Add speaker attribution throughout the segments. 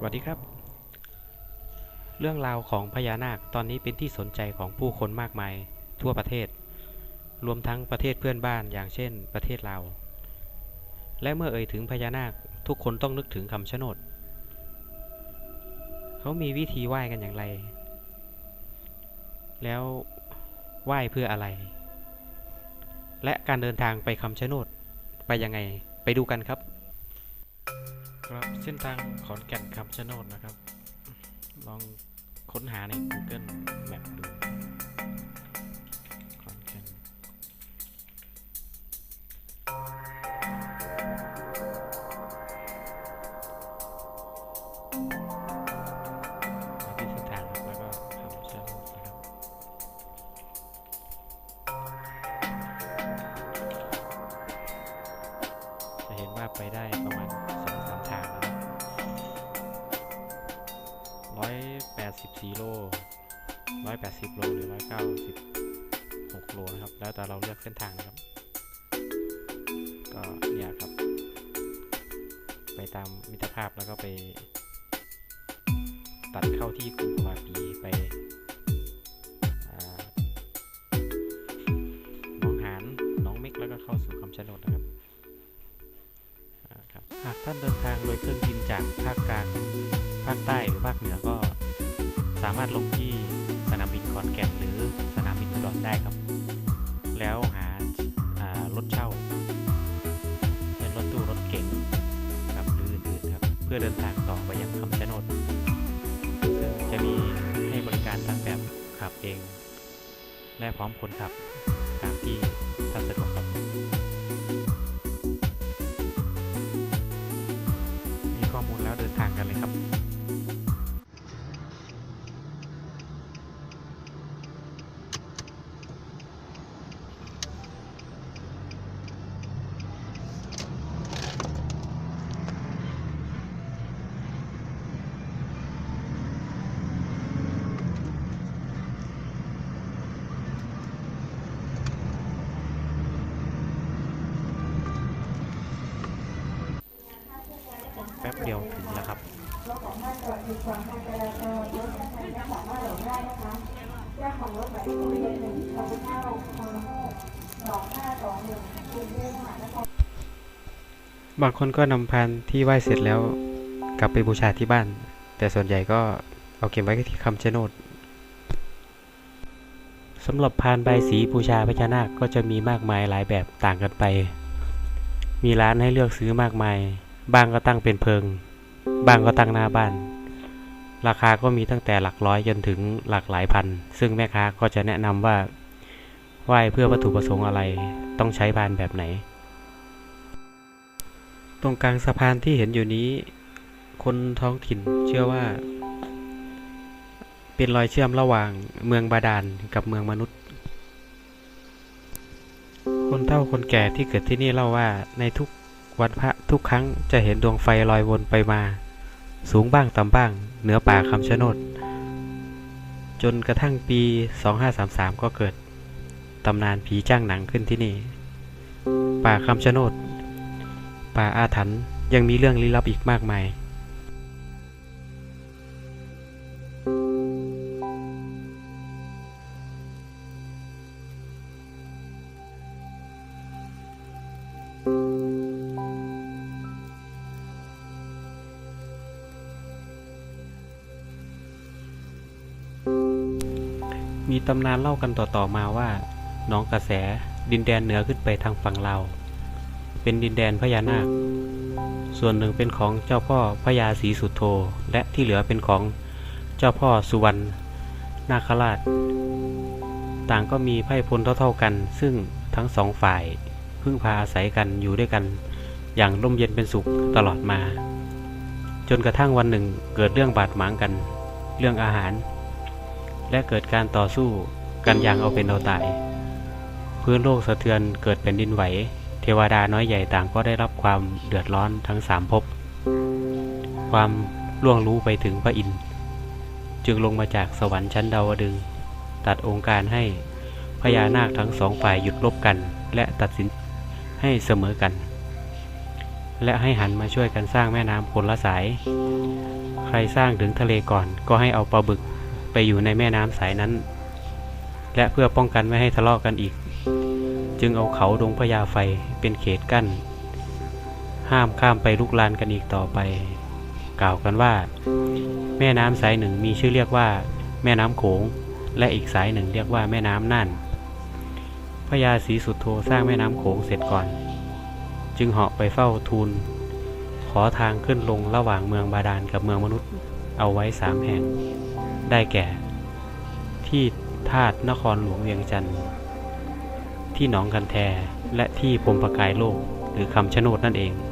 Speaker 1: สวัสดีครับ เรื่องราวของพญานาคตอนนี้เป็นที่สนใจของผู้คนมากมายทั่วประเทศ รวมทั้งประเทศเพื่อนบ้านอย่างเช่นประเทศลาว และเมื่อเอ่ยถึงพญานาคทุกคนต้องนึกถึงคำชะโนด เขามีวิธีไหว้กันอย่างไร แล้วไหว้เพื่ออะไร และการเดินทางไปคำชะโนดไปยังไงไปดูกันครับ ครับเส้นทางขอนแก่นคำชะโนดนะครับ ลองค้นหาใน Google Map ดู 184 โล 180 โล หรือ 196 โลนะครับ แล้วแต่เราเลือกเส้นทางนะครับ ก็เนี่ยครับ ไปตามมิตรภาพแล้วก็ไป ตัดเข้าที่กรุงวาปีไปน้องหานน้องเม็กแล้วก็เข้าสู่คำชะโนดนะครับหากท่านเดินทางโดยเครื่องบินจากภาคกลาง ภาคใต้หรือภาคเหนือก็ สามารถลงที่สนามบินขอนแก่นหรือสนามบินอุดรได้ครับ แล้วหาารถเช่า เป็นรถตู้รถเก๋งครับหรืออื่นๆครับ เพื่อเดินทางต่อไปยังคำชะโนดซึ่งจะมีให้บริการทั้งแบบขับเอง และพร้อมคนขับตามที่ท่านสะดวก เดียวถึงแล้วครับา
Speaker 2: งการจราจรรถของท่านไม่สามารถหลบได้นะคะเจ้างรถหมายเลขทะเบียนหนึ่งทพเก้าคอนโฮสองห้าสองหนึ่งกรุงเทพมหานคร
Speaker 1: บางคนก็นำพานที่ไหว้เสร็จแล้วกลับไปบูชาที่บ้าน แต่ส่วนใหญ่ก็เอาเก็บไว้ที่คำชะโนดสำหรับพานใบสีบูชาพญานาคก็จะมีมากมายหลายแบบต่างกันไป มีร้านให้เลือกซื้อมากมาย บางก็ตั้งเป็นเพิงบางก็ตั้งหน้าบ้าน ราคาก็มีตั้งแต่หลักร้อยจนถึงหลักหลายพัน ซึ่งแม่ค้าก็จะแนะนำว่าไหว้เพื่อวัตถุประสงค์อะไร ต้องใช้พานแบบไหน ตรงกลางสะพานที่เห็นอยู่นี้ คนท้องถิ่นเชื่อว่า เป็นรอยเชื่อมระหว่างเมืองบาดาลกับเมืองมนุษย์ คนเฒ่าคนแก่ที่เกิดที่นี่เล่าว่าในทุก วันพระทุกครั้งจะเห็นดวงไฟลอยวนไปมา สูงบ้างต่ำบ้าง เหนือป่าคำชะโนด จนกระทั่งปี 2533 ก็เกิดตำนานผีจ้างหนังขึ้นที่นี่ ป่าคำชะโนด ป่าอาถรรพ์ยังมีเรื่องลี้ลับอีกมากมาย มีตำนานเล่ากันต่อๆมาว่าหน้องกระแสดินแดนเหนือขึ้นไปทางฝั่งลาวเป็นดินแดนพญานาค ส่วนหนึ่งเป็นของเจ้าพ่อพญาศรีสุโธและที่เหลือเป็นของเจ้าพ่อสุวรรณนาคราช ต่างก็มีไพ่พลเท่าๆกัน ซึ่งทั้งสองฝ่ายพึ่งพาอาศัยกันอยู่ด้วยกัน อย่างร่มเย็นเป็นสุขตลอดมา จนกระทั่งวันหนึ่งเกิดเรื่องบาดหมางกัน เรื่องอาหาร และเกิดการต่อสู้กันอย่างเอาเป็นเอาตาย พื้นโลกสะเทือนเกิดแผ่นดินไหว เทวดาน้อยใหญ่ต่างก็ได้รับความเดือดร้อนทั้งสามภพ ความล่วงรู้ไปถึงพระอินทร์จึงลงมาจากสวรรค์ชั้นดาวดึง ตัดองค์การให้พญานาคทั้งสองฝ่ายหยุดรบกัน และตัดสินให้เสมอกัน และให้หันมาช่วยกันสร้างแม่น้ำคนละสาย ใครสร้างถึงทะเลก่อนก็ให้เอาปลาบึก ไปอยู่ในแม่น้ำสายนั้น และเพื่อป้องกันไม่ให้ทะเลาะกันอีก จึงเอาเขาดงพญาไฟเป็นเขตกั้น ห้ามข้ามไปลุกลานกันอีกต่อไป กล่าวกันว่า แม่น้ำสายหนึ่งมีชื่อเรียกว่า แม่น้ำโขง และอีกสายหนึ่งเรียกว่าแม่น้ำน่านพญาศรีสุดโธสร้างแม่น้ำโขงเสร็จก่อน จึงเหาะไปเฝ้าทูล ขอทางขึ้นลงระหว่างเมืองบาดาลกับเมืองมนุษย์เอาไว้สามแห่ง ได้แก่ ที่ธาตุนครหลวงเวียงจันทร์ที่หนองกันแทและที่พรมประกายโลกหรือคำชะโนดนั่นเอง
Speaker 3: น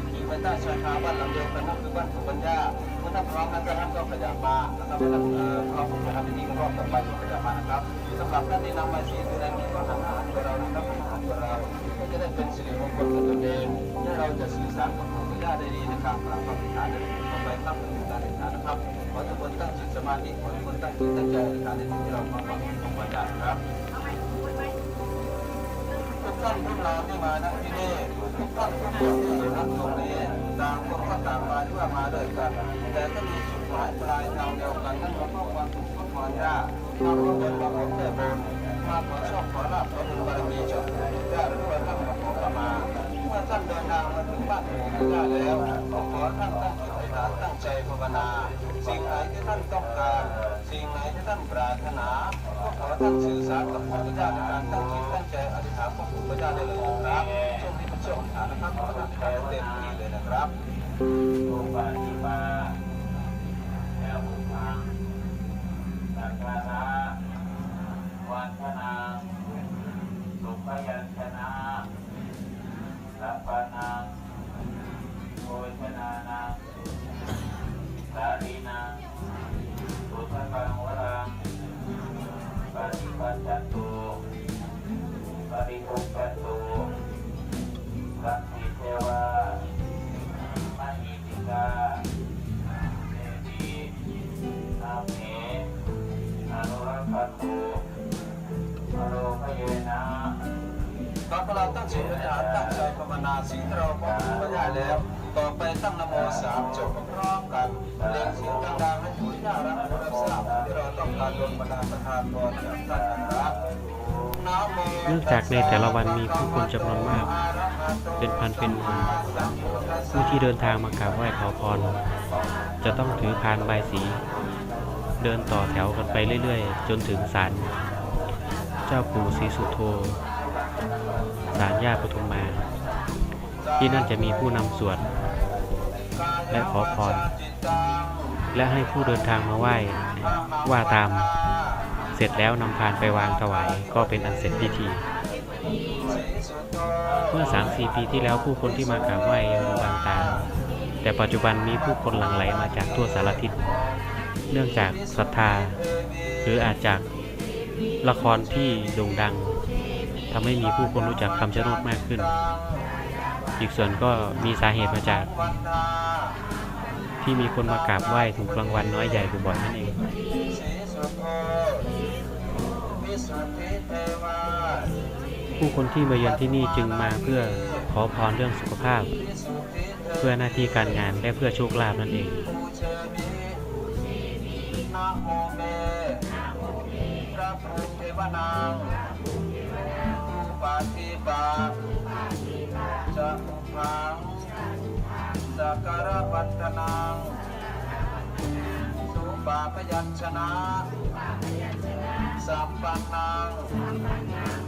Speaker 3: ะ เป็นอย่างนั้นนะครับสำหรับพี่น้องที่ทำที่รอดกันไปนะครับผู้ขยันมาเลยครับขยันมาเลยนะครับด้านบนสาราเงินกระหนกอย่างเดียวกันอยู่ภายใต้ชายคาบ้านหลังเดียวกันนั่นคือบ้านของปัญญาเมื่อนับพร้อมนั้นจะทำก็ขยันมานะครับเมื่อนับพร้อมจะทำพิธีก็รอบต่อไปขยันมานะครับสำหรับท่านที่นำมาสีดูแลนี้ก็หันหาตัวเรานะครับหันหาตัวเราก็จะได้เป็นสิริมงคลกับตนเองและเราจะสื่อสารกับผู้ญาได้ดีนะครับปรับความผิดพลาดได้ต่อไปครับเป็นการศึกษานะครับขอทุกคนตั้งจิตสมาธิขอทุกคนตั้งจิตตั้งใจในการที่เรามาฟังของปัญญาครับ ท่านทุกนามที่มาณที่นี่ทุกท่านทุกคนที่อยู่ณตรงนี้ต่างคนก็ต่างมาที่ว่ามาด้วยกัน แต่ก็มีจุดหมายปลายทางเดียวกันนั่นก็เพราะความทุกข์ความยากมาร่วมกันมาขอแก้บนมาขอโชคขอลาภขอบุญบารมีจ้าปู่เจ้หรือว่าท่านมาขอขมาเมื่อท่านเดินทางมาถึงบ้านปู่เจ้าแล้วขอท่านตั้งจิตอธิษฐานตั้งใจภาวนา สิ่งไหนที่ท่านต้องการ สิ่งไหนที่ท่านปรารถนาก็ขอท่านสื่อสารกับปู่เจ้าในการตั้งจิตตั้งใจอธิษฐานกับปู่เจ้าได้เลยนะครับช่วงนี้เป็นช่วงฐานนะครับขอท่านไปเต็มที่เลยนะครับโอปาติมาแล้วบุพังสักการะวันธนาสุขยัญชนะสัพพนังโภชนานังสารีนัง สุขกังวรังปฏิปัจจตุปริภุจตุสัพพิเทวามหิติกาเดวีนาเมอนุรักขันตุอโรคเยนะ ตอนเราตั้งจิตอธิษฐานตั้งใจภาวนาสิ่งที่เราพบก็ได้แล้ว ต่อไปตั้งนะโมสามจบพร้อมกันเรียกเสียงดังๆให้ผู้ที่น่ารักผู้รับทราบที่ เรื่องจาก
Speaker 1: ในแต่ละวันมีผู้คนจำนวนมาก เป็นพันเป็นหมื่นผู้ที่เดินทางมากราบไหว้ขอพร จะต้องถือพานใบสี เดินต่อแถวกันไปเรื่อยๆ จนถึงศาลเจ้าปู่ศรีสุโธศาลย่าปทุมมา ที่นั่นจะมีผู้นำสวดและขอพร และให้ผู้เดินทางมาไหว้ ว่าตามเสร็จแล้วนำพานไปวางถวายก็เป็นอันเสร็จพิธี เมื่อ 3-4 ปีที่แล้วผู้คนที่มากราบไหว้ยังบางตา แต่ปัจจุบันมีผู้คนหลั่งไหลมาจากทั่วสารทิศ เนื่องจากศรัทธา หรืออาจจากละครที่โด่งดังทำให้มีผู้คนรู้จักคำชะโนดมากขึ้น อีกส่วนก็มีสาเหตุมาจาก ที่มีคนมากราบไหว้ถูกรางวัลน้อยใหญ่บ่อยๆนั่นเองผู้คนที่มาเยือนที่นี่จึงมาเพื่อขอพรเรื่องสุขภาพ เพื่อหน้าที่การงานและเพื่อโชคลาภนั่นเอง
Speaker 3: พระภูมิเทวนังอุปาทิปาจะพัง สักการะวัฒนังสุปาพยัญชนะสัมปันนัง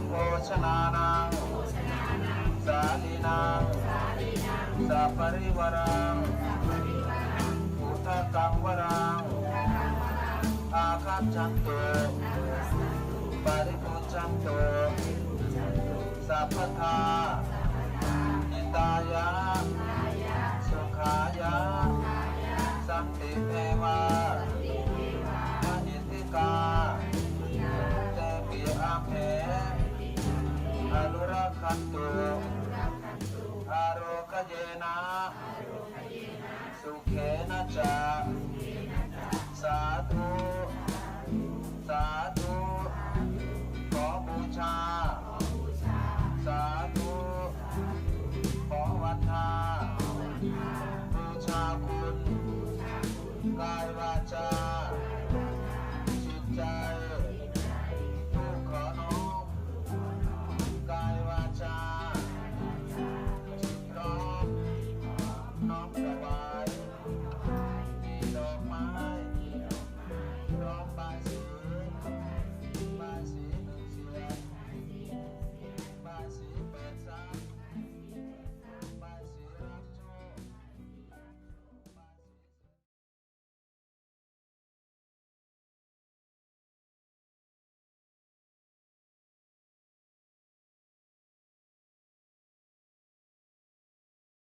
Speaker 3: โภชนานังสาลีนังสัปริวรังพุทธกังวรังอาคัจันโตปาริปุจันโตสัพพทา พันตุอารคเยนะสุขเขนะจาสาธุสาธุขอบูชา สาธุขอวันทาบูชาคุณกายวาจา